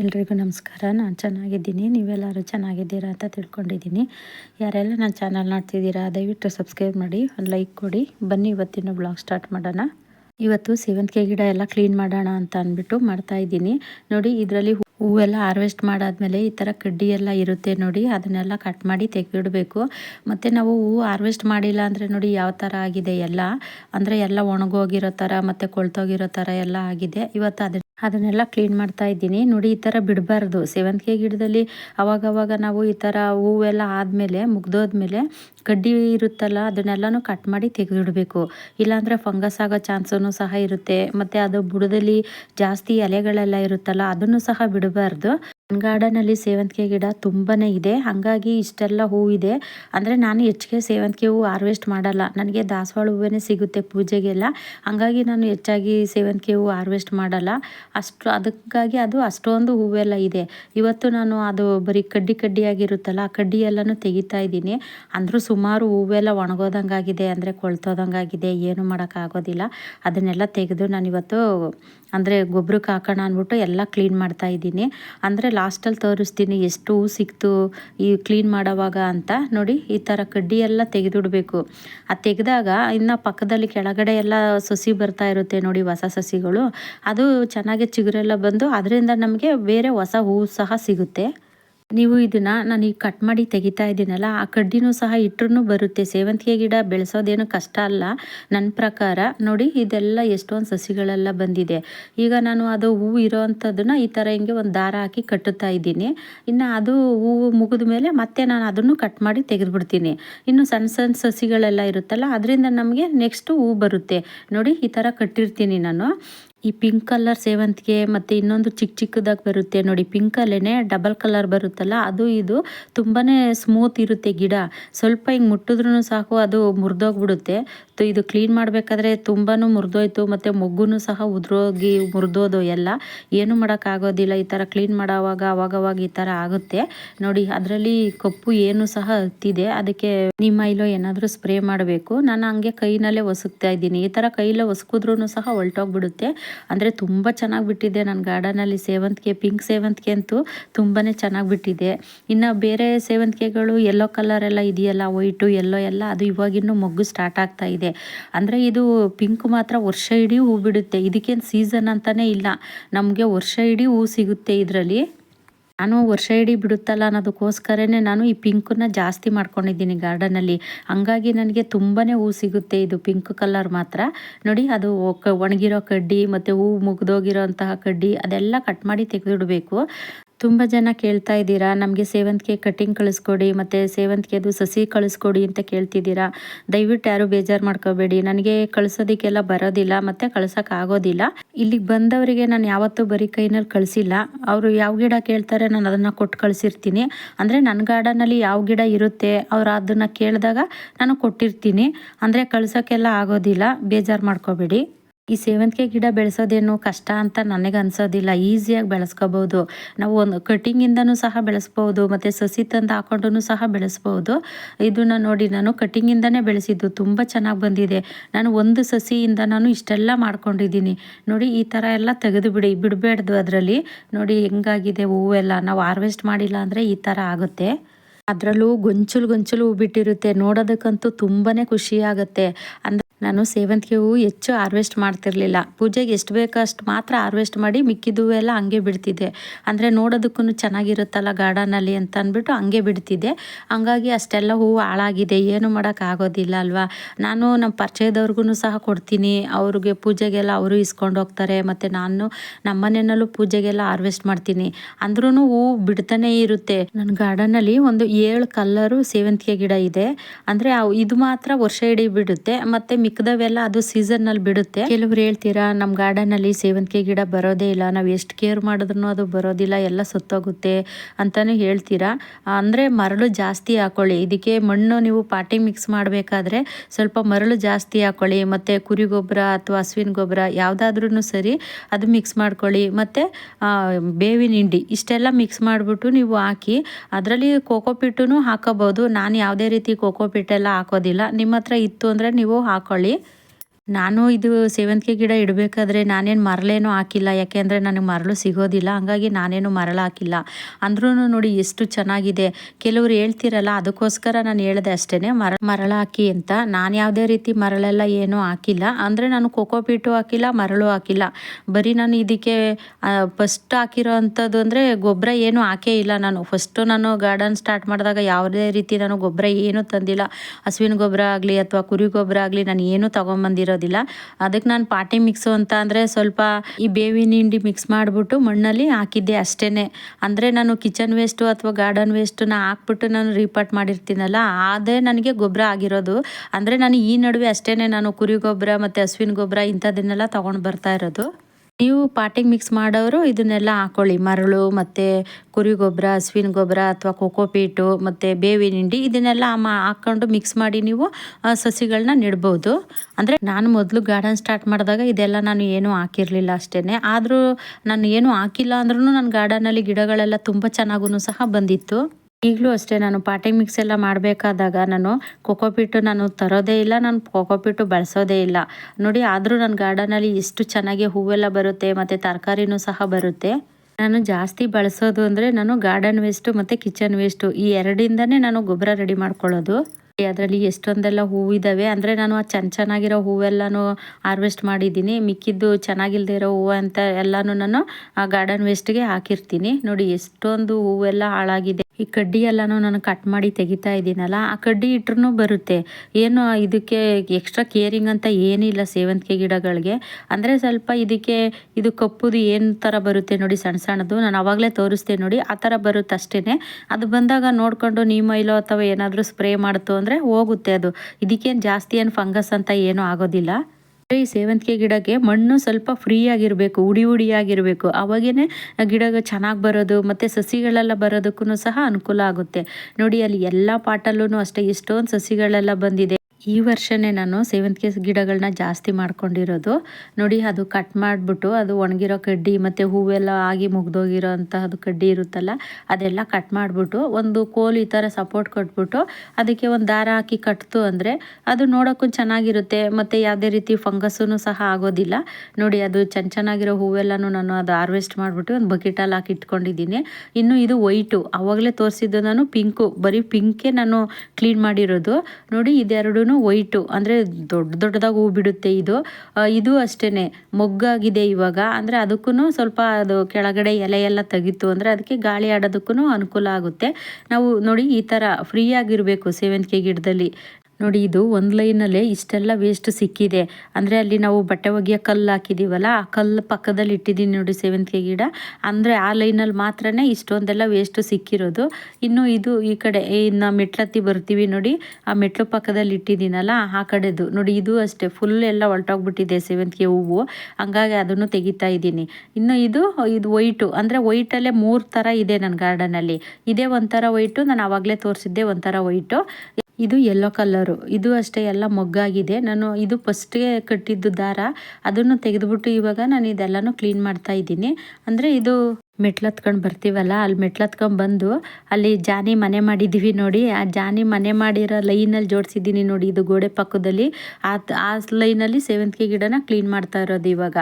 ಎಲ್ರಿಗೂ ನಮಸ್ಕಾರ. ನಾನು ಚೆನ್ನಾಗಿದ್ದೀನಿ. ನೀವೆಲ್ಲರೂ ಚೆನ್ನಾಗಿದ್ದೀರಾ ಅಂತ ತಿಳ್ಕೊಂಡಿದ್ದೀನಿ. ಯಾರೆಲ್ಲ ನನ್ನ ಚಾನಲ್ ನೋಡ್ತಿದ್ದೀರಾ, ದಯವಿಟ್ಟು ಸಬ್ಸ್ಕ್ರೈಬ್ ಮಾಡಿ, ಒಂದು ಲೈಕ್ ಕೊಡಿ. ಬನ್ನಿ ಇವತ್ತಿನ ಬ್ಲಾಗ್ ಸ್ಟಾರ್ಟ್ ಮಾಡೋಣ. ಇವತ್ತು ಸೇವಂತಿಗೆ ಗಿಡ ಎಲ್ಲ ಕ್ಲೀನ್ ಮಾಡೋಣ ಅಂತ ಅಂದ್ಬಿಟ್ಟು ಮಾಡ್ತಾ ಇದ್ದೀನಿ. ನೋಡಿ, ಇದರಲ್ಲಿ ಹೂವೆಲ್ಲ ಹಾರ್ವೆಸ್ಟ್ ಮಾಡಾದ್ಮೇಲೆ ಈ ಥರ ಕಡ್ಡಿ ಎಲ್ಲ ಇರುತ್ತೆ ನೋಡಿ, ಅದನ್ನೆಲ್ಲ ಕಟ್ ಮಾಡಿ ತೆಗೆದಿಡಬೇಕು. ಮತ್ತು ನಾವು ಹೂವು ಹಾರ್ವೆಸ್ಟ್ ಮಾಡಿಲ್ಲ ಅಂದರೆ ನೋಡಿ ಯಾವ ಥರ ಆಗಿದೆ ಎಲ್ಲ. ಅಂದರೆ ಎಲ್ಲ ಒಣಗೋಗಿರೋ ಥರ, ಮತ್ತು ಕೊಳ್ತೋಗಿರೋ ಥರ ಎಲ್ಲ ಆಗಿದೆ. ಇವತ್ತು ಅದನ್ನ ಅದನ್ನೆಲ್ಲ ಕ್ಲೀನ್ ಮಾಡ್ತಾ ಇದ್ದೀನಿ. ನೋಡಿ, ಈ ಥರ ಬಿಡಬಾರ್ದು. ಸೇವಂತಿಗೆ ಗಿಡದಲ್ಲಿ ಅವಾಗವಾಗ ನಾವು ಈ ಥರ ಹೂವೆಲ್ಲ ಆದಮೇಲೆ, ಮುಗ್ದೋದ್ಮೇಲೆ ಕಡ್ಡಿ ಇರುತ್ತಲ್ಲ, ಅದನ್ನೆಲ್ಲನೂ ಕಟ್ ಮಾಡಿ ತೆಗೆದಿಡಬೇಕು. ಇಲ್ಲಾಂದರೆ ಫಂಗಸ್ ಆಗೋ ಚಾನ್ಸೂ ಸಹ ಇರುತ್ತೆ. ಮತ್ತು ಅದು ಬುಡದಲ್ಲಿ ಜಾಸ್ತಿ ಎಲೆಗಳೆಲ್ಲ ಇರುತ್ತಲ್ಲ, ಅದನ್ನು ಸಹ ಬಿಡಬಾರ್ದು. ಗಾರ್ಡನಲ್ಲಿ ಸೇವಂತಿಗೆ ಗಿಡ ತುಂಬಾ ಇದೆ. ಹಾಗಾಗಿ ಇಷ್ಟೆಲ್ಲ ಹೂವಿದೆ. ಅಂದರೆ ನಾನು ಹೆಚ್ಚಿಗೆ ಸೇವಂತಿಗೆ ಹೂವು ಹಾರ್ವೆಸ್ಟ್ ಮಾಡಲ್ಲ. ನನಗೆ ದಾಸವಾಳ ಹೂವೇ ಸಿಗುತ್ತೆ ಪೂಜೆಗೆಲ್ಲ. ಹಾಗಾಗಿ ನಾನು ಹೆಚ್ಚಾಗಿ ಸೇವಂತಿಗೆ ಹೂವು ಹಾರ್ವೆಸ್ಟ್ ಮಾಡಲ್ಲ. ಅಷ್ಟು ಅದಕ್ಕಾಗಿ ಅದು ಅಷ್ಟೊಂದು ಹೂವೆಲ್ಲ ಇದೆ. ಇವತ್ತು ನಾನು ಅದು ಬರೀ ಕಡ್ಡಿ ಕಡ್ಡಿಯಾಗಿರುತ್ತಲ್ಲ, ಆ ಕಡ್ಡಿ ಎಲ್ಲನೂ ತೆಗಿತಾ ಇದ್ದೀನಿ. ಅಂದರೂ ಸುಮಾರು ಹೂವೆಲ್ಲ ಒಣಗೋದಂಗಾಗಿದೆ, ಅಂದರೆ ಕೊಳ್ತೋದಂಗಾಗಿದೆ, ಏನು ಮಾಡೋಕ್ಕಾಗೋದಿಲ್ಲ. ಅದನ್ನೆಲ್ಲ ತೆಗೆದು ನಾನಿವತ್ತು ಅಂದರೆ ಗೊಬ್ಬರಕ್ಕೆ ಹಾಕೋಣ ಅಂದ್ಬಿಟ್ಟು ಎಲ್ಲ ಕ್ಲೀನ್ ಮಾಡ್ತಾ ಇದ್ದೀನಿ. ಅಂದರೆ ಲಾಸ್ಟಲ್ಲಿ ತೋರಿಸ್ತೀನಿ ಎಷ್ಟು ಹೂ ಸಿಕ್ತು ಈ ಕ್ಲೀನ್ ಮಾಡೋವಾಗ ಅಂತ. ನೋಡಿ, ಈ ಥರ ಕಡ್ಡಿ ಎಲ್ಲ ತೆಗೆದಿಡಬೇಕು. ಅದು ತೆಗೆದಾಗ ಇನ್ನು ಪಕ್ಕದಲ್ಲಿ ಕೆಳಗಡೆ ಎಲ್ಲ ಸಸಿ ಬರ್ತಾ ಇರುತ್ತೆ ನೋಡಿ ಹೊಸ ಸಸಿಗಳು. ಅದು ಚೆನ್ನಾಗಿ ಚಿಗುರೆಲ್ಲ ಬಂದು ಅದರಿಂದ ನಮಗೆ ಬೇರೆ ಹೊಸ ಹೂವು ಸಹ ಸಿಗುತ್ತೆ. ನೀವು ಇದನ್ನು ನಾನು ಈಗ ಕಟ್ ಮಾಡಿ ತೆಗಿತಾ ಇದ್ದೀನಲ್ಲ, ಆ ಕಡ್ಡಿನೂ ಸಹ ಇಟ್ಟರೂ ಬರುತ್ತೆ. ಸೇವಂತಿಗೆ ಗಿಡ ಬೆಳೆಸೋದೇನು ಕಷ್ಟ ಅಲ್ಲ. ನನ್ನ ಪ್ರಕಾರ ನೋಡಿ ಇದೆಲ್ಲ ಎಷ್ಟೊಂದು ಸಸಿಗಳೆಲ್ಲ ಬಂದಿದೆ. ಈಗ ನಾನು ಅದು ಹೂವು ಇರೋ ಅಂಥದ್ದನ್ನು ಈ ಥರ ಹಿಂಗೆ ಒಂದು ದಾರ ಹಾಕಿ ಕಟ್ಟುತ್ತಾ ಇದ್ದೀನಿ. ಇನ್ನು ಅದು ಹೂವು ಮುಗಿದ ಮೇಲೆ ಮತ್ತೆ ನಾನು ಅದನ್ನು ಕಟ್ ಮಾಡಿ ತೆಗೆದುಬಿಡ್ತೀನಿ. ಇನ್ನು ಸಣ್ಣ ಸಣ್ಣ ಸಸಿಗಳೆಲ್ಲ ಇರುತ್ತಲ್ಲ, ಅದರಿಂದ ನಮಗೆ ನೆಕ್ಸ್ಟು ಹೂವು ಬರುತ್ತೆ. ನೋಡಿ ಈ ಥರ ಕಟ್ಟಿರ್ತೀನಿ ನಾನು. ಈ ಪಿಂಕ್ ಕಲರ್ ಸೇವಂತಿಗೆ ಮತ್ತು ಇನ್ನೊಂದು ಚಿಕ್ಕ ಚಿಕ್ಕದಾಗಿ ಬರುತ್ತೆ ನೋಡಿ ಪಿಂಕಲ್ಲೇ ಡಬಲ್ ಕಲರ್ ಬರುತ್ತಲ್ಲ, ಅದು ಇದು ತುಂಬಾ ಸ್ಮೂತ್ ಇರುತ್ತೆ ಗಿಡ. ಸ್ವಲ್ಪ ಹಿಂಗೆ ಮುಟ್ಟಿದ್ರೂ ಸಾಕು, ಅದು ಮುರಿದೋಗ್ಬಿಡುತ್ತೆ. ಇದು ಕ್ಲೀನ್ ಮಾಡಬೇಕಾದ್ರೆ ತುಂಬಾ ಮುರಿದೋಯ್ತು, ಮತ್ತು ಮೊಗ್ಗುನು ಸಹ ಉದುರೋಗಿ ಮುರಿದೋದು ಎಲ್ಲ. ಏನು ಮಾಡೋಕ್ಕಾಗೋದಿಲ್ಲ ಈ ಥರ ಕ್ಲೀನ್ ಮಾಡೋವಾಗ, ಅವಾಗವಾಗ ಈ ಥರ ಆಗುತ್ತೆ. ನೋಡಿ, ಅದರಲ್ಲಿ ಕಪ್ಪು ಏನು ಸಹ ಹತ್ತಿದೆ. ಅದಕ್ಕೆ ನಿಮ್ಮ ಇಲ್ಲೋ ಏನಾದರೂ ಸ್ಪ್ರೇ ಮಾಡಬೇಕು. ನಾನು ಹಂಗೆ ಕೈನಲ್ಲೇ ಒಸಗ್ತಾ ಇದ್ದೀನಿ. ಈ ಥರ ಕೈಲೇ ಒಸ್ಕಿದ್ರೂ ಸಹ ಹೊಲ್ಟೋಗ್ಬಿಡುತ್ತೆ. ಅಂದರೆ ತುಂಬ ಚೆನ್ನಾಗಿ ಬಿಟ್ಟಿದೆ ನನ್ನ ಗಾರ್ಡನಲ್ಲಿ ಸೇವಂತಿಗೆ ಪಿಂಕ್ ಸೇವಂತಿಗೆ ಅಂತೂ ತುಂಬಾ ಚೆನ್ನಾಗಿ ಬಿಟ್ಟಿದೆ. ಇನ್ನು ಬೇರೆ ಸೇವಂತಿಗೆಗಳು ಯೆಲ್ಲೋ ಕಲರ್ ಎಲ್ಲ ಇದೆಯಲ್ಲ ವೈಟು ಯೆಲ್ಲೋ ಎಲ್ಲ, ಅದು ಇವಾಗಿನ್ನೂ ಮೊಗ್ಗು ಸ್ಟಾರ್ಟ್ ಆಗ್ತಾ ಇದೆ. ಅಂದರೆ ಇದು ಪಿಂಕ್ ಮಾತ್ರ ವರ್ಷ ಇಡೀ ಹೂ ಬಿಡುತ್ತೆ ಇದಕ್ಕೇನು ಸೀಸನ್ ಅಂತಲೇ ಇಲ್ಲ. ನಮಗೆ ವರ್ಷ ಇಡೀ ಹೂ ಸಿಗುತ್ತೆ ಇದರಲ್ಲಿ. ನಾನು ವರ್ಷ ಇಡೀ ಬಿಡುತ್ತಲ್ಲ ಅನ್ನೋದಕ್ಕೋಸ್ಕರನೇ ನಾನು ಈ ಪಿಂಕನ್ನ ಜಾಸ್ತಿ ಮಾಡ್ಕೊಂಡಿದ್ದೀನಿ ಗಾರ್ಡನಲ್ಲಿ. ಹಂಗಾಗಿ ನನಗೆ ತುಂಬಾ ಹೂ ಸಿಗುತ್ತೆ ಇದು ಪಿಂಕ್ ಕಲರ್ ಮಾತ್ರ. ನೋಡಿ, ಅದು ಒಣಗಿರೋ ಕಡ್ಡಿ ಮತ್ತು ಹೂ ಮುಗ್ದೋಗಿರೋ ಅಂತಹ ಕಡ್ಡಿ ಅದೆಲ್ಲ ಕಟ್ ಮಾಡಿ ತೆಗೆದಿಡಬೇಕು. ತುಂಬ ಜನ ಕೇಳ್ತಾ ಇದ್ದೀರಾ? ನಮಗೆ ಸೇವಂತಿಗೆ ಕಟಿಂಗ್ ಕಳಿಸ್ಕೊಡಿ, ಮತ್ತು ಸೇವಂತಿಗೆದು ಸಸಿ ಕಳಿಸ್ಕೊಡಿ ಅಂತ ಕೇಳ್ತಿದ್ದೀರಾ? ದಯವಿಟ್ಟು ಯಾರು ಬೇಜಾರು ಮಾಡ್ಕೋಬೇಡಿ. ನನಗೆ ಕಳಿಸೋದಕ್ಕೆಲ್ಲ ಬರೋದಿಲ್ಲ, ಮತ್ತು ಕಳ್ಸೋಕ್ಕಾಗೋದಿಲ್ಲ ಇಲ್ಲಿಗೆ ಬಂದವರಿಗೆ ನಾನು ಯಾವತ್ತೂ ಬರೀ ಕೈನಲ್ಲಿ ಕಳಿಸಿಲ್ಲ. ಅವರು ಯಾವ ಗಿಡ ಕೇಳ್ತಾರೆ ನಾನು ಅದನ್ನು ಕೊಟ್ಟು ಕಳಿಸಿರ್ತೀನಿ. ಅಂದರೆ ನನ್ನ ಗಾರ್ಡನಲ್ಲಿ ಯಾವ ಗಿಡ ಇರುತ್ತೆ, ಅವ್ರು ಅದನ್ನು ಕೇಳಿದಾಗ ನಾನು ಕೊಟ್ಟಿರ್ತೀನಿ. ಅಂದರೆ ಕಳ್ಸೋಕ್ಕೆಲ್ಲ ಆಗೋದಿಲ್ಲ. ಬೇಜಾರು ಮಾಡ್ಕೋಬೇಡಿ. ಈ ಸೇವಂತಿಗೆ ಗಿಡ ಬೆಳೆಸೋದೇನು ಕಷ್ಟ ಅಂತ ನನಗೆ ಅನ್ಸೋದಿಲ್ಲ. ಈಸಿಯಾಗಿ ಬೆಳೆಸ್ಕೋಬೋದು. ನಾವು ಒಂದು ಕಟಿಂಗಿಂದನೂ ಸಹ ಬೆಳೆಸ್ಬೋದು, ಮತ್ತು ಸಸಿ ತಂದು ಹಾಕೊಂಡು ಸಹ ಬೆಳೆಸ್ಬೋದು. ಇದನ್ನು ನೋಡಿ ನಾನು ಕಟಿಂಗಿಂದನೇ ಬೆಳೆಸಿದ್ದು. ತುಂಬ ಚೆನ್ನಾಗಿ ಬಂದಿದೆ. ನಾನು ಒಂದು ಸಸಿಯಿಂದ ನಾನು ಇಷ್ಟೆಲ್ಲ ಮಾಡ್ಕೊಂಡಿದ್ದೀನಿ. ನೋಡಿ, ಈ ಥರ ಎಲ್ಲ ತೆಗೆದು ಬಿಡಿ ಬಿಡಬೇಡ್ದು ಅದರಲ್ಲಿ. ನೋಡಿ, ಹೆಂಗಾಗಿದೆ ಹೂವೆಲ್ಲ. ನಾವು ಹಾರ್ವೆಸ್ಟ್ ಮಾಡಿಲ್ಲ ಅಂದರೆ ಈ ಥರ ಆಗುತ್ತೆ. ಅದರಲ್ಲೂ ಗೊಂಚಲು ಗೊಂಚಲು ಹೂ ಬಿಟ್ಟಿರುತ್ತೆ. ನೋಡೋದಕ್ಕಂತೂ ತುಂಬಾ ಖುಷಿ ಆಗುತ್ತೆ ಅಂದ್ರೆ ನಾನು ಸೇವಂತಿಗೆ ಹೂವು ಹೆಚ್ಚು ಹಾರ್ವೆಸ್ಟ್ ಮಾಡ್ತಿರ್ಲಿಲ್ಲ. ಪೂಜೆಗೆ ಎಷ್ಟು ಬೇಕೋ ಅಷ್ಟು ಮಾತ್ರ ಹಾರ್ವೆಸ್ಟ್ ಮಾಡಿ ಮಿಕ್ಕಿದ್ದು ಎಲ್ಲ ಹಂಗೆ ಬಿಡ್ತಿದ್ದೆ. ಅಂದರೆ ನೋಡೋದಕ್ಕೂ ಚೆನ್ನಾಗಿರುತ್ತಲ್ಲ ಗಾರ್ಡನಲ್ಲಿ ಅಂತ ಅಂದ್ಬಿಟ್ಟು ಹಂಗೆ ಬಿಡ್ತಿದ್ದೆ. ಹಂಗಾಗಿ ಅಷ್ಟೆಲ್ಲ ಹೂವು ಹಾಳಾಗಿದೆ. ಏನು ಮಾಡೋಕ್ಕಾಗೋದಿಲ್ಲ ಅಲ್ವಾ? ನಾನು ನಮ್ಮ ಪರಿಚಯದವ್ರಿಗೂ ಸಹ ಕೊಡ್ತೀನಿ. ಅವ್ರಿಗೆ ಪೂಜೆಗೆಲ್ಲ ಅವರು ಇಸ್ಕೊಂಡು ಹೋಗ್ತಾರೆ. ಮತ್ತು ನಾನು ನಮ್ಮ ಮನೆಯಲ್ಲೂ ಪೂಜೆಗೆಲ್ಲ ಹಾರ್ವೆಸ್ಟ್ ಮಾಡ್ತೀನಿ. ಅಂದ್ರೂ ಹೂವು ಬಿಡ್ತಾನೆ ಇರುತ್ತೆ. ನನ್ನ ಗಾರ್ಡನಲ್ಲಿ ಒಂದು ಏಳು ಕಲ್ಲರು ಸೇವಂತಿಗೆ ಗಿಡ ಇದೆ. ಅಂದರೆ ಇದು ಮಾತ್ರ ವರ್ಷ ಇಡೀ ಬಿಡುತ್ತೆ. ಮತ್ತು ಮಿಕ್ಕದವೆಲ್ಲ ಅದು ಸೀಸನ್ ಅಲ್ಲಿ ಬಿಡುತ್ತೆ. ಕೆಲವ್ರು ಹೇಳ್ತೀರಾ ನಮ್ಮ ಗಾರ್ಡನಲ್ಲಿ ಸೇವಂತಿಗೆ ಗಿಡ ಬರೋದೇ ಇಲ್ಲ, ನಾವು ಎಷ್ಟು ಕೇರ್ ಮಾಡಿದ್ರು ಅದು ಬರೋದಿಲ್ಲ, ಎಲ್ಲ ಸುತ್ತೋಗುತ್ತೆ ಅಂತಾನು ಹೇಳ್ತೀರಾ? ಅಂದ್ರೆ ಮರಳು ಜಾಸ್ತಿ ಹಾಕೊಳ್ಳಿ. ಇದಕ್ಕೆ ಮಣ್ಣು ನೀವು ಪಾಟಿ ಮಿಕ್ಸ್ ಮಾಡಬೇಕಾದ್ರೆ ಸ್ವಲ್ಪ ಮರಳು ಜಾಸ್ತಿ ಹಾಕೊಳ್ಳಿ. ಮತ್ತೆ ಕುರಿ ಗೊಬ್ಬರ ಅಥವಾ ಹಸುವಿನ ಗೊಬ್ಬರ ಯಾವುದಾದ್ರೂ ಸರಿ ಅದು ಮಿಕ್ಸ್ ಮಾಡ್ಕೊಳ್ಳಿ. ಮತ್ತೆ ಬೇವಿನ ಹಿಂಡಿ ಇಷ್ಟೆಲ್ಲ ಮಿಕ್ಸ್ ಮಾಡಿಬಿಟ್ಟು ನೀವು ಹಾಕಿ ಅದರಲ್ಲಿ ಕೋಕೋಪಿಟ್ಟೂ ಹಾಕೋಬಹುದು. ನಾನು ಯಾವುದೇ ರೀತಿ ಕೋಕೋಪಿಟ್ಟೆಲ್ಲ ಹಾಕೋದಿಲ್ಲ. ನಿಮ್ಮ ಹತ್ರ ಇತ್ತು ಅಂದರೆ ನೀವು ಹಾಕೊಳ್ಳಿ. parler, ನಾನು ಇದು ಸೇವಂತಿಗೆ ಗಿಡ ಇಡಬೇಕಾದ್ರೆ ನಾನೇನು ಮರಳೇನು ಹಾಕಿಲ್ಲ. ಯಾಕೆಂದರೆ ನನಗೆ ಮರಳು ಸಿಗೋದಿಲ್ಲ. ಹಾಗಾಗಿ ನಾನೇನು ಮರಳು ಹಾಕಿಲ್ಲ. ಅಂದ್ರೂ ನೋಡಿ ಎಷ್ಟು ಚೆನ್ನಾಗಿದೆ. ಕೆಲವರು ಹೇಳ್ತಿರಲ್ಲ, ಅದಕ್ಕೋಸ್ಕರ ನಾನು ಹೇಳಿದೆ ಅಷ್ಟೇ ಮರ, ಮರಳು ಹಾಕಿ ಅಂತ. ನಾನು ಯಾವುದೇ ರೀತಿ ಮರಳೆಲ್ಲ ಏನೂ ಹಾಕಿಲ್ಲ. ಅಂದರೆ ನಾನು ಕೋಕೋಪೀಟು ಹಾಕಿಲ್ಲ, ಮರಳು ಹಾಕಿಲ್ಲ. ಬರೀ ನಾನು ಇದಕ್ಕೆ ಫಸ್ಟ್ ಹಾಕಿರೋ ಅಂಥದ್ದು ಅಂದರೆ ಗೊಬ್ಬರ ಏನು ಹಾಕೇ ಇಲ್ಲ ನಾನು. ಫಸ್ಟು ನಾನು ಗಾರ್ಡನ್ ಸ್ಟಾರ್ಟ್ ಮಾಡಿದಾಗ ಯಾವುದೇ ರೀತಿ ನಾನು ಗೊಬ್ಬರ ಏನೂ ತಂದಿಲ್ಲ. ಹಸುವಿನ ಗೊಬ್ಬರ ಆಗಲಿ ಅಥವಾ ಕುರಿ ಗೊಬ್ಬರ ಆಗಲಿ ನಾನು ಏನೂ ತೊಗೊಂಬಂದಿರೋದಿಲ್ಲ ಅದಕ್ಕೆ ನಾನು ಪಾಟಿ ಮಿಕ್ಸು ಅಂತ ಅಂದರೆ ಸ್ವಲ್ಪ ಈ ಬೇವಿನ ಹಿಂಡಿ ಮಿಕ್ಸ್ ಮಾಡಿಬಿಟ್ಟು ಮಣ್ಣಲ್ಲಿ ಹಾಕಿದ್ದೆ ಅಷ್ಟೇ ಅಂದರೆ ನಾನು ಕಿಚನ್ ವೇಸ್ಟು ಅಥವಾ ಗಾರ್ಡನ್ ವೇಸ್ಟನ್ನ ಹಾಕ್ಬಿಟ್ಟು ನಾನು ರೀಪಾಟ್ ಮಾಡಿರ್ತೀನಲ್ಲ, ಅದೇ ನನಗೆ ಗೊಬ್ಬರ ಆಗಿರೋದು. ಅಂದರೆ ನಾನು ಈ ನಡುವೆ ಅಷ್ಟೇ ನಾನು ಕುರಿ ಗೊಬ್ಬರ ಮತ್ತು ಹಸುವಿನ ಗೊಬ್ಬರ ಇಂಥದ್ದನ್ನೆಲ್ಲ ತೊಗೊಂಡು ಬರ್ತಾ ಇರೋದು. ನೀವು ಪಾಟಿಗೆ ಮಿಕ್ಸ್ ಮಾಡೋರು ಇದನ್ನೆಲ್ಲ ಹಾಕೊಳ್ಳಿ. ಮರಳು, ಮತ್ತು ಕುರಿ ಗೊಬ್ಬರ, ಹಸುವಿನ ಗೊಬ್ಬರ ಅಥವಾ ಕೋಕೋಪೀಟು ಮತ್ತು ಬೇವಿನ ಹಿಂಡಿ ಇದನ್ನೆಲ್ಲ ಮಾ ಹಾಕ್ಕೊಂಡು ಮಿಕ್ಸ್ ಮಾಡಿ ನೀವು ಸಸಿಗಳನ್ನ ನೆಡ್ಬೋದು. ಅಂದರೆ ನಾನು ಮೊದಲು ಗಾರ್ಡನ್ ಸ್ಟಾರ್ಟ್ ಮಾಡಿದಾಗ ಇದೆಲ್ಲ ನಾನು ಏನೂ ಹಾಕಿರಲಿಲ್ಲ ಅಷ್ಟೇ ಆದರೂ ನಾನು ಏನೂ ಹಾಕಿಲ್ಲ ಅಂದ್ರೂ ನನ್ನ ಗಾರ್ಡನಲ್ಲಿ ಗಿಡಗಳೆಲ್ಲ ತುಂಬ ಚೆನ್ನಾಗೂ ಸಹ ಬಂದಿತ್ತು. ಈಗಲೂ ಅಷ್ಟೇ ನಾನು ಪಾಟಿ ಮಿಕ್ಸ್ ಎಲ್ಲ ಮಾಡಬೇಕಾದಾಗ ನಾನು ಕೊಕೋಪಿಟ್ಟು ನಾನು ತರೋದೇ ಇಲ್ಲ, ನಾನು ಕೊಕೋಪಿಟ್ಟು ಬಳಸೋದೇ ಇಲ್ಲ. ನೋಡಿ, ಆದರೂ ನನ್ನ ಗಾರ್ಡನಲ್ಲಿ ಎಷ್ಟು ಚೆನ್ನಾಗಿ ಹೂವೆಲ್ಲ ಬರುತ್ತೆ, ಮತ್ತು ತರಕಾರಿನೂ ಸಹ ಬರುತ್ತೆ. ನಾನು ಜಾಸ್ತಿ ಬಳಸೋದು ಅಂದರೆ ನಾನು ಗಾರ್ಡನ್ ವೇಸ್ಟು ಮತ್ತು ಕಿಚನ್ ವೇಸ್ಟು, ಈ ಎರಡಿಂದನೇ ನಾನು ಗೊಬ್ಬರ ರೆಡಿ ಮಾಡ್ಕೊಳ್ಳೋದು. ಅದರಲ್ಲಿ ಎಷ್ಟೊಂದೆಲ್ಲ ಹೂವಿದ್ದಾವೆ ಅಂದರೆ ನಾನು ಆ ಚೆನ್ನ ಚೆನ್ನಾಗಿರೋ ಹೂವೆಲ್ಲನೂ ಹಾರ್ವೆಸ್ಟ್ ಮಾಡಿದ್ದೀನಿ, ಮಿಕ್ಕಿದ್ದು ಚೆನ್ನಾಗಿಲ್ದೇ ಇರೋ ಹೂವು ಅಂತ ಎಲ್ಲನೂ ನಾನು ಆ ಗಾರ್ಡನ್ ವೇಸ್ಟ್ಗೆ ಹಾಕಿರ್ತೀನಿ. ನೋಡಿ, ಎಷ್ಟೊಂದು ಹೂವೆಲ್ಲ ಹಾಳಾಗಿದೆ. ಈ ಕಡ್ಡಿ ಎಲ್ಲನೂ ನಾನು ಕಟ್ ಮಾಡಿ ತೆಗಿತಾ ಇದ್ದೀನಲ್ಲ, ಆ ಕಡ್ಡಿ ಇಟ್ರೂ ಬರುತ್ತೆ. ಏನು ಇದಕ್ಕೆ ಎಕ್ಸ್ಟ್ರಾ ಕೇರಿಂಗ್ ಅಂತ ಏನಿಲ್ಲ ಸೇವಂತಿಗೆ ಗಿಡಗಳಿಗೆ. ಅಂದರೆ ಸ್ವಲ್ಪ ಇದಕ್ಕೆ ಇದು ಕಪ್ಪುದು ಏನು ಥರ ಬರುತ್ತೆ ನೋಡಿ ಸಣ್ಣ ಸಣ್ಣದು ನಾನು ಆವಾಗಲೇ ತೋರಿಸ್ತೆ ನೋಡಿ, ಆ ಥರ ಬರುತ್ತೆ ಅಷ್ಟೇ ಅದು ಬಂದಾಗ ನೋಡಿಕೊಂಡು ನೀಮೈಲೋ ಅಥವಾ ಏನಾದರೂ ಸ್ಪ್ರೇ ಮಾಡ್ತು ಅಂದರೆ ಹೋಗುತ್ತೆ ಅದು. ಇದಕ್ಕೇನು ಜಾಸ್ತಿ ಏನು ಫಂಗಸ್ ಅಂತ ಏನೂ ಆಗೋದಿಲ್ಲ. ಈ ಸೇವಂತಿಗೆ ಗಿಡಕ್ಕೆ ಮಣ್ಣು ಸ್ವಲ್ಪ ಫ್ರೀ ಆಗಿರಬೇಕು, ಉಡಿ ಉಡಿ ಆಗಿರಬೇಕು ಅವಾಗೇನೆ ಗಿಡ ಚೆನ್ನಾಗಿ ಬರೋದು, ಮತ್ತು ಸಸಿಗಳೆಲ್ಲ ಬರೋದಕ್ಕೂ ಸಹ ಅನುಕೂಲ ಆಗುತ್ತೆ. ನೋಡಿ, ಅಲ್ಲಿ ಎಲ್ಲ ಪಾಟಲ್ಲೂ ಅಷ್ಟೇ, ಎಷ್ಟೊಂದು ಸಸಿಗಳೆಲ್ಲ ಬಂದಿದೆ. ಈ ವರ್ಷನೇ ನಾನು ಸೇವಂತಿಗೆ ಗಿಡಗಳನ್ನ ಜಾಸ್ತಿ ಮಾಡ್ಕೊಂಡಿರೋದು. ನೋಡಿ, ಅದು ಕಟ್ ಮಾಡಿಬಿಟ್ಟು ಅದು ಒಣಗಿರೋ ಕಡ್ಡಿ ಮತ್ತು ಹೂವೆಲ್ಲ ಆಗಿ ಮುಗ್ದೋಗಿರೋ ಅಂತಹದ್ದು ಕಡ್ಡಿ ಇರುತ್ತಲ್ಲ, ಅದೆಲ್ಲ ಕಟ್ ಮಾಡಿಬಿಟ್ಟು ಒಂದು ಕೋಲು ಈ ಥರ ಸಪೋರ್ಟ್ ಕೊಟ್ಬಿಟ್ಟು ಅದಕ್ಕೆ ಒಂದು ದಾರ ಹಾಕಿ ಕಟ್ತು ಅಂದರೆ ಅದು ನೋಡೋಕ್ಕೂ ಚೆನ್ನಾಗಿರುತ್ತೆ. ಮತ್ತು ಯಾವುದೇ ರೀತಿ ಫಂಗಸ್ಸೂ ಸಹ ಆಗೋದಿಲ್ಲ. ನೋಡಿ, ಅದು ಚೆನ್ನ ಚೆನ್ನಾಗಿರೋ ಹೂವೆಲ್ಲನೂ ನಾನು ಅದು ಹಾರ್ವೆಸ್ಟ್ ಮಾಡಿಬಿಟ್ಟು ಒಂದು ಬಕೆಟಲ್ಲಿ ಹಾಕಿ ಇಟ್ಕೊಂಡಿದ್ದೀನಿ. ಇನ್ನು ಇದು ವೈಟು ಆವಾಗಲೇ ತೋರಿಸಿದ್ದು ನಾನು ಪಿಂಕು ಬರೀ ಪಿಂಕೇ ನಾನು ಕ್ಲೀನ್ ಮಾಡಿರೋದು. ನೋಡಿ ಇದೆರಡೂ ವೈಟು, ಅಂದರೆ ದೊಡ್ಡ ದೊಡ್ಡದಾಗಿ ಹೂ ಬಿಡುತ್ತೆ ಇದು. ಇದು ಅಷ್ಟೇ ಮೊಗ್ಗಾಗಿದೆ ಇವಾಗ. ಅಂದರೆ ಅದಕ್ಕೂ ಸ್ವಲ್ಪ ಅದು ಕೆಳಗಡೆ ಎಲೆ ಎಲ್ಲ ತೆಗಿತು. ಅಂದರೆ ಅದಕ್ಕೆ ಗಾಳಿ ಆಡೋದಕ್ಕೂ ಅನುಕೂಲ ಆಗುತ್ತೆ. ನಾವು ನೋಡಿ ಈ ಥರ ಫ್ರೀಯಾಗಿರಬೇಕು ಸೇವಂತಿಗೆ ಗಿಡದಲ್ಲಿ. ನೋಡಿ, ಇದು ಒಂದು ಲೈನಲ್ಲೇ ಇಷ್ಟೆಲ್ಲ ವೇಸ್ಟ್ ಸಿಕ್ಕಿದೆ. ಅಂದರೆ ಅಲ್ಲಿ ನಾವು ಬಟ್ಟೆ ಒಗೆಯೋ ಕಲ್ಲು ಹಾಕಿದ್ದೀವಲ್ಲ ಆ ಕಲ್ಲು ಪಕ್ಕದಲ್ಲಿ ಇಟ್ಟಿದ್ದೀನಿ ನೋಡಿ ಸೇವಂತಿಗೆ ಗಿಡ. ಅಂದರೆ ಆ ಲೈನಲ್ಲಿ ಮಾತ್ರನೇ ಇಷ್ಟೊಂದೆಲ್ಲ ವೇಸ್ಟ್ ಸಿಕ್ಕಿರೋದು. ಇನ್ನು ಇದು ಈ ಕಡೆ ಇನ್ನು ಮೆಟ್ಲತ್ತಿ ಬರ್ತೀವಿ ನೋಡಿ, ಆ ಮೆಟ್ಲು ಪಕ್ಕದಲ್ಲಿ ಇಟ್ಟಿದ್ದೀನಲ್ಲ ಆ ಕಡೆದು. ನೋಡಿ, ಇದು ಅಷ್ಟೇ ಫುಲ್ ಎಲ್ಲ ಹೊಲ್ಟೋಗ್ಬಿಟ್ಟಿದೆ ಸೇವಂತಿಗೆ ಹೂವು. ಹಂಗಾಗಿ ಅದನ್ನು ತೆಗಿತಾ ಇದ್ದೀನಿ. ಇನ್ನು ಇದು ಇದು ವೈಟು ಅಂದರೆ ವೈಟಲ್ಲೇ ಮೂರು ಥರ ಇದೆ ನನ್ನ ಗಾರ್ಡನಲ್ಲಿ ಇದೇ ಒಂಥರ ವೈಟು ನಾನು ಆವಾಗಲೇ ತೋರಿಸಿದ್ದೆ ಒಂಥರ ವೈಟು ಇದು ಯೆಲ್ಲೋ ಕಲರು ಇದು ಅಷ್ಟೇ ಎಲ್ಲ ಮೊಗ್ಗಾಗಿದೆ. ನಾನು ಇದು ಫಸ್ಟ್ಗೆ ಕಟ್ಟಿದ್ದು ದಾರ. ಅದನ್ನು ತೆಗೆದುಬಿಟ್ಟು ಇವಾಗ ನಾನು ಇದೆಲ್ಲನೂ ಕ್ಲೀನ್ ಮಾಡ್ತಾ ಇದ್ದೀನಿ. ಅಂದರೆ ಇದು ಮೆಟ್ಲತ್ಕೊಂಡು ಬರ್ತೀವಲ್ಲ, ಅಲ್ಲಿ ಮೆಟ್ಲತ್ಕೊಂಡು ಬಂದು ಅಲ್ಲಿ ಜಾನಿ ಮನೆ ಮಾಡಿದ್ದೀವಿ ನೋಡಿ. ಆ ಜಾನಿ ಮನೆ ಮಾಡಿರೋ ಲೈನಲ್ಲಿ ಜೋಡಿಸಿದ್ದೀನಿ ನೋಡಿ, ಇದು ಗೋಡೆ ಪಕ್ಕದಲ್ಲಿ. ಆ ಆ ಲೈನಲ್ಲಿ ಸೇವಂತಿಗೆ ಗಿಡನ ಕ್ಲೀನ್ ಮಾಡ್ತಾ ಇರೋದು ಇವಾಗ.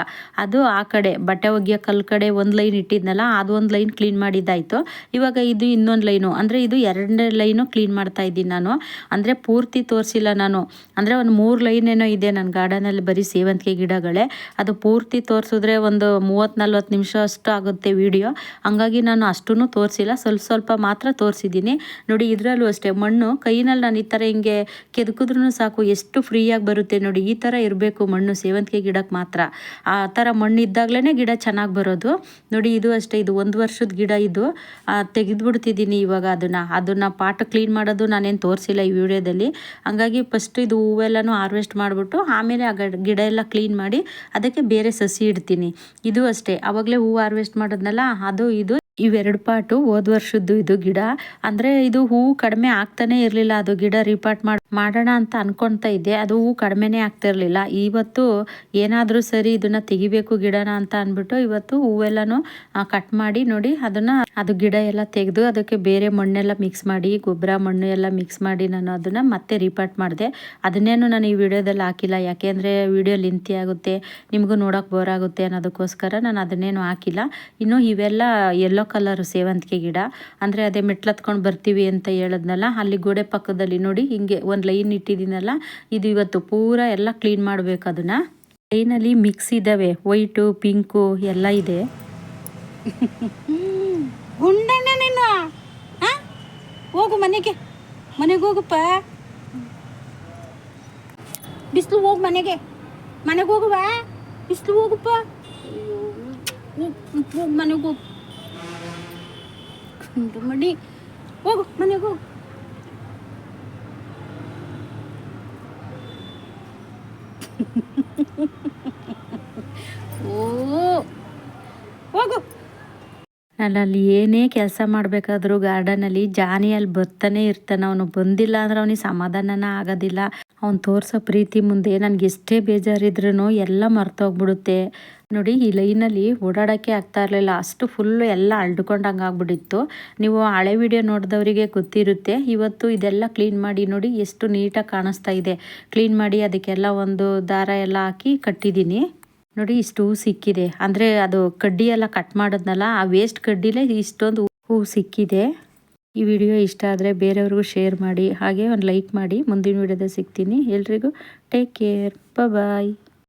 ಅದು ಆ ಕಡೆ, ಬಟ್ಟೆ ಒಗೆಯೋ ಕಲ್ ಕಡೆ ಒಂದು ಲೈನ್ ಇಟ್ಟಿದ್ನಲ್ಲ, ಅದು ಒಂದು ಲೈನ್ ಕ್ಲೀನ್ ಮಾಡಿದ್ದಾಯಿತು. ಇವಾಗ ಇದು ಇನ್ನೊಂದು ಲೈನು, ಅಂದರೆ ಇದು ಎರಡನೇ ಲೈನು ಕ್ಲೀನ್ ಮಾಡ್ತಾ ಇದ್ದೀನಿ ನಾನು. ಅಂದರೆ ಪೂರ್ತಿ ತೋರಿಸಿಲ್ಲ ನಾನು. ಅಂದರೆ ಒಂದು ಮೂರು ಲೈನ್ ಏನೋ ಇದೆ ನನ್ನ ಗಾರ್ಡನಲ್ಲಿ ಬರೀ ಸೇವಂತಿಗೆ ಗಿಡಗಳೇ. ಅದು ಪೂರ್ತಿ ತೋರಿಸಿದ್ರೆ ಒಂದು ಮೂವತ್ತು ನಲ್ವತ್ತು ನಿಮಿಷ ಅಷ್ಟು ಆಗುತ್ತೆ ವಿಡಿಯೋ. ಹಂಗಾಗಿ ನಾನು ಅಷ್ಟೂ ತೋರಿಸಿಲ್ಲ. ಸ್ವಲ್ಪ ಸ್ವಲ್ಪ ಮಾತ್ರ ತೋರಿಸಿದ್ದೀನಿ. ನೋಡಿ, ಇದರಲ್ಲೂ ಅಷ್ಟೇ ಮಣ್ಣು. ಕೈನಲ್ಲಿ ನಾನು ಈ ಥರ ಹಿಂಗೆ ಕೆದಕಿದ್ರೂ ಸಾಕು, ಎಷ್ಟು ಫ್ರೀಯಾಗಿ ಬರುತ್ತೆ ನೋಡಿ. ಈ ಥರ ಇರಬೇಕು ಮಣ್ಣು, ಸೇವಂತಿಗೆ ಗಿಡಕ್ಕೆ ಮಾತ್ರ. ಆ ಥರ ಮಣ್ಣು ಇದ್ದಾಗಲೇ ಗಿಡ ಚೆನ್ನಾಗಿ ಬರೋದು. ನೋಡಿ, ಇದು ಅಷ್ಟೇ, ಇದು ಒಂದು ವರ್ಷದ ಗಿಡ ಇದು. ತೆಗೆದುಬಿಡ್ತಿದ್ದೀನಿ ಇವಾಗ ಅದನ್ನು. ಅದನ್ನು ಪಾಟ ಕ್ಲೀನ್ ಮಾಡೋದು ನಾನೇನು ತೋರಿಸಿಲ್ಲ ಈ ವಿಡಿಯೋದಲ್ಲಿ. ಹಂಗಾಗಿ ಫಸ್ಟ್ ಇದು ಹೂವೆಲ್ಲನೂ ಹಾರ್ವೆಸ್ಟ್ ಮಾಡಿಬಿಟ್ಟು, ಆಮೇಲೆ ಆ ಗಿಡ ಎಲ್ಲ ಕ್ಲೀನ್ ಮಾಡಿ ಅದಕ್ಕೆ ಬೇರೆ ಸಸಿ ಇಡ್ತೀನಿ. ಇದು ಅಷ್ಟೇ. ಆವಾಗಲೇ ಹೂವು ಹಾರ್ವೆಸ್ಟ್ ಮಾಡೋದ್ನಲ್ಲ ಅದು ಇದು. ಇವೆರಡು ಪಾಟು, ಹೋದ ವರ್ಷದ್ದು ಇದು ಗಿಡ. ಅಂದ್ರೆ ಇದು ಹೂವು ಕಡಿಮೆ ಆಗ್ತಾನೆ ಇರಲಿಲ್ಲ. ಅದು ಗಿಡ ರಿಪಾರ್ಟ್ ಮಾಡಿ, ಮಾಡೋಣ ಅಂತ ಅನ್ಕೊಂತ ಇದ್ದೆ. ಅದು ಹೂವು ಕಡಿಮೆನೇ ಆಗ್ತಿರ್ಲಿಲ್ಲ ಇವತ್ತು ಏನಾದ್ರೂ ಸರಿ ಇದನ್ನ ತೆಗಿಬೇಕು ಗಿಡನ ಅಂತ ಅಂದ್ಬಿಟ್ಟು ಇವತ್ತು ಹೂವೆಲ್ಲನೂ ಕಟ್ ಮಾಡಿ ನೋಡಿ ಅದನ್ನ ಅದು ಗಿಡ ಎಲ್ಲ ತೆಗೆದು ಅದಕ್ಕೆ ಬೇರೆ ಮಣ್ಣೆಲ್ಲ ಮಿಕ್ಸ್ ಮಾಡಿ, ಗೊಬ್ಬರ ಮಣ್ಣು ಎಲ್ಲ ಮಿಕ್ಸ್ ಮಾಡಿ ನಾನು ಅದನ್ನು ಮತ್ತೆ ರಿಪಾರ್ಟ್ ಮಾಡಿದೆ. ಅದನ್ನೇನು ನಾನು ಈ ವಿಡಿಯೋದಲ್ಲಿ ಹಾಕಿಲ್ಲ. ಯಾಕೆಂದರೆ ವಿಡಿಯೋ ಲಿಂತಿ ಆಗುತ್ತೆ, ನಿಮಗೂ ಬೋರ್ ಆಗುತ್ತೆ ಅನ್ನೋದಕ್ಕೋಸ್ಕರ ನಾನು ಅದನ್ನೇನು ಹಾಕಿಲ್ಲ. ಇನ್ನು ಇವೆಲ್ಲ ಯೆಲ್ಲೋ ಕಲರು ಸೇವಂತಿಗೆ ಗಿಡ. ಅಂದರೆ ಅದೇ ಮೆಟ್ಲತ್ಕೊಂಡು ಬರ್ತೀವಿ ಅಂತ ಹೇಳಿದ್ನಲ್ಲ, ಅಲ್ಲಿ ಗೋಡೆ ಪಕ್ಕದಲ್ಲಿ ನೋಡಿ ಹಿಂಗೆ ಒಂದು ಲೈನ್ ಇಟ್ಟಿದ್ದೀನಲ್ಲ, ಇದು ಇವತ್ತು ಪೂರ ಎಲ್ಲ ಕ್ಲೀನ್ ಮಾಡಬೇಕು ಅದನ್ನು. ಲೈನಲ್ಲಿ ಮಿಕ್ಸ್ ಇದ್ದಾವೆ ವೈಟು ಪಿಂಕು ಎಲ್ಲ ಇದೆ. ಗುಂಡಣ್ಣ ನೀನು ಆ? ಹೋಗು ಮನೆಗೆ. ಮನೆಗೆ ಹೋಗಪ್ಪ. ಬಿಸಿಲು ಹೋಗು ಮನೆಗೆ. ಮನೆಗೆ ಹೋಗುವ? ಬಿಸಿಲು ಹೋಗಪ್ಪ. ಹೋಗು, ಮನೆಗೆ ಹೋಗು ಮನೆಗೆ ಹೋಗು ಓ ಹೋಗು ನಾನು ಅಲ್ಲಿ ಏನೇ ಕೆಲಸ ಮಾಡಬೇಕಾದ್ರೂ ಗಾರ್ಡನಲ್ಲಿ ಜಾನಿ ಅಲ್ಲಿ ಬರ್ತಾನೆ ಇರ್ತಾನೆ. ಅವನು ಬಂದಿಲ್ಲ ಅಂದ್ರೆ ಅವನಿಗೆ ಸಮಾಧಾನನ ಆಗೋದಿಲ್ಲ. ಅವ್ನು ತೋರಿಸೋ ಪ್ರೀತಿ ಮುಂದೆ ನನಗೆ ಎಷ್ಟೇ ಬೇಜಾರಿದ್ರೂ ಎಲ್ಲ ಮರ್ತೋಗ್ಬಿಡುತ್ತೆ. ನೋಡಿ, ಈ ಲೈನಲ್ಲಿ ಓಡಾಡೋಕ್ಕೆ ಆಗ್ತಾ ಇರಲಿಲ್ಲ. ಅಷ್ಟು ಫುಲ್ಲು ಎಲ್ಲ ಅಳ್ಕೊಂಡಂಗೆ ಆಗ್ಬಿಟ್ಟಿತ್ತು. ನೀವು ಹಳೆ ವಿಡಿಯೋ ನೋಡಿದವರಿಗೆ ಗೊತ್ತಿರುತ್ತೆ. ಇವತ್ತು ಇದೆಲ್ಲ ಕ್ಲೀನ್ ಮಾಡಿ ನೋಡಿ, ಎಷ್ಟು ನೀಟಾಗಿ ಕಾಣಿಸ್ತಾ ಇದೆ. ಕ್ಲೀನ್ ಮಾಡಿ ಅದಕ್ಕೆಲ್ಲ ಒಂದು ದಾರ ಎಲ್ಲ ಹಾಕಿ ಕಟ್ಟಿದ್ದೀನಿ. ನೋಡಿ ಇಷ್ಟು ಹೂ ಸಿಕ್ಕಿದೆ. ಅಂದ್ರೆ ಅದು ಕಡ್ಡಿ ಎಲ್ಲ ಕಟ್ ಮಾಡೋದ್ನಲ್ಲ, ಆ ವೇಸ್ಟ್ ಕಡ್ಡಿಲೇ ಇಷ್ಟೊಂದು ಹೂ ಸಿಕ್ಕಿದೆ. ಈ ವಿಡಿಯೋ ಇಷ್ಟ ಆದರೆ ಬೇರೆಯವ್ರಿಗೂ ಶೇರ್ ಮಾಡಿ, ಹಾಗೆ ಒಂದು ಲೈಕ್ ಮಾಡಿ. ಮುಂದಿನ ವಿಡಿಯೋದಲ್ಲಿ ಸಿಗ್ತೀನಿ. ಎಲ್ರಿಗೂ ಟೇಕ್ ಕೇರ್ ಬಾಯ್